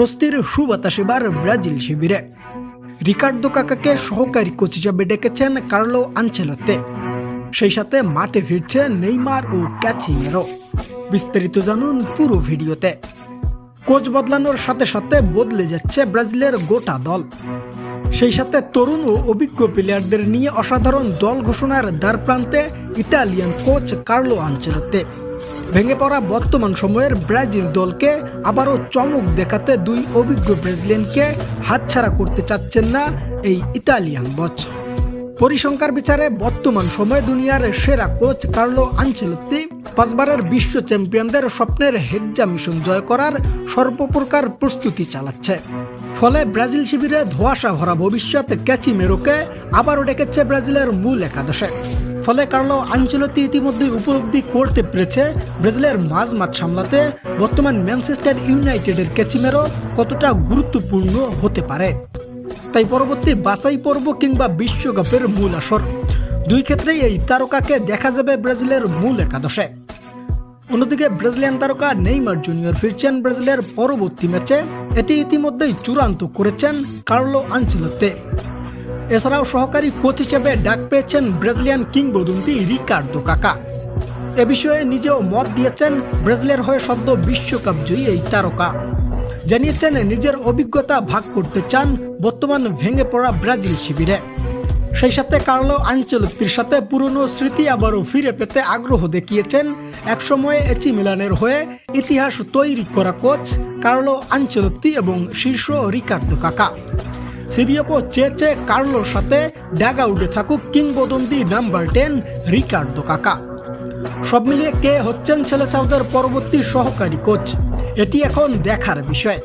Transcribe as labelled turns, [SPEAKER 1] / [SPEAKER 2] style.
[SPEAKER 1] স্বস্তির সুবাতাস এবার ব্রাজিল শিবিরে। রিকার্ডো কাকাকে সহকারী কোচ হিসেবে ডেকেছেন কার্লো আনচেলোতে সেই সাথে মাঠে ফিরছে নেইমার ও ক্যাচিংয়েরও। বিস্তারিত জানুন পুরো ভিডিওতে। কোচ বদলানোর সাথে সাথে বদলে যাচ্ছে ব্রাজিলের গোটা দল। সেই সাথে তরুণ ও অভিজ্ঞ প্লেয়ারদের নিয়ে অসাধারণ দল ঘোষণার দ্বার প্রান্তে ইটালিয়ান কোচ কার্লো আনচেলোতে ভেঙে পড়া বর্তমান সময়ের ব্রাজিল দলকে আবারও চমক দেখাতে দুই অভিজ্ঞ ব্রাজিলিয়ানকে হাতছাড়া করতে চাচ্ছেন না এই ইতালিয়ান বচ। পরিসংখ্যার বিচারে বর্তমান সময়ে দুনিয়ার সেরা কোচ কার্লো আনচেলত্তি পাঁচবারের বিশ্ব চ্যাম্পিয়নদের স্বপ্নের হেজ্জা মিশন জয় করার সর্বপ্রকার প্রস্তুতি চালাচ্ছে। ফলে ব্রাজিল শিবিরে ধোঁয়াশা ভরা ভবিষ্যৎ ক্যাচি মেরোকে আবারও ডেকেছে ব্রাজিলের মূল একাদশে। ফলে কার্লো আঞ্চলতি ইতিমধ্যে উপলব্ধি করতে পেরেছে ব্রাজিলের মাঝ মাঠ সামলাতে। বর্তমান ম্যানচেস্টার ইউনাইটেডের ক্যাচিমেরো কতটা গুরুত্বপূর্ণ হতে পারে? তাই পরবর্তী বাছাই পর্ব কিংবা বিশ্বকাপের মূল আসর। দুই ক্ষেত্রেই এই তারকাকে দেখা যাবে ব্রাজিলের মূল একাদশে। অন্যদিকে ব্রাজিলিয়ান তারকা নেইমার জুনিয়র ফিরছেন ব্রাজিলের পরবর্তী ম্যাচে। এটি ইতিমধ্যেই চূড়ান্ত করেছেন কার্লো আনচেলোতে এছাড়াও সহকারী কোচ হিসেবে ডাক পেয়েছেন ব্রাজিলিয়ান কিংবদন্তি রিকার্ডো কাকা। এ বিষয়ে নিজেও মত দিয়েছেন ব্রাজিলের হয়ে সদ্য বিশ্বকাপ জয়ী এই তারকা। জানিয়েছেন নিজের অভিজ্ঞতা ভাগ করতে চান বর্তমান ভেঙে পড়া ব্রাজিল শিবিরে। সেই সাথে কার্লো আঞ্চলিকটির সাথে পুরনো স্মৃতি আবারও ফিরে পেতে আগ্রহ দেখিয়েছেন একসময়ে এচি মিলানের হয়ে ইতিহাস তৈরি করা কোচ কার্লো আঞ্চলত্তি এবং শীর্ষ রিকার্ডো কাকা। সিবিএফও চেচে কার্লোর সাথে ড্যাগা উঠে থাকুক কিংবদন্তি নাম্বার টেন রিকার্ডো কাকা। সব মিলিয়ে কে হচ্ছেন ছেলে সাউদের পরবর্তী সহকারী কোচ? এটি এখন দেখার বিষয়।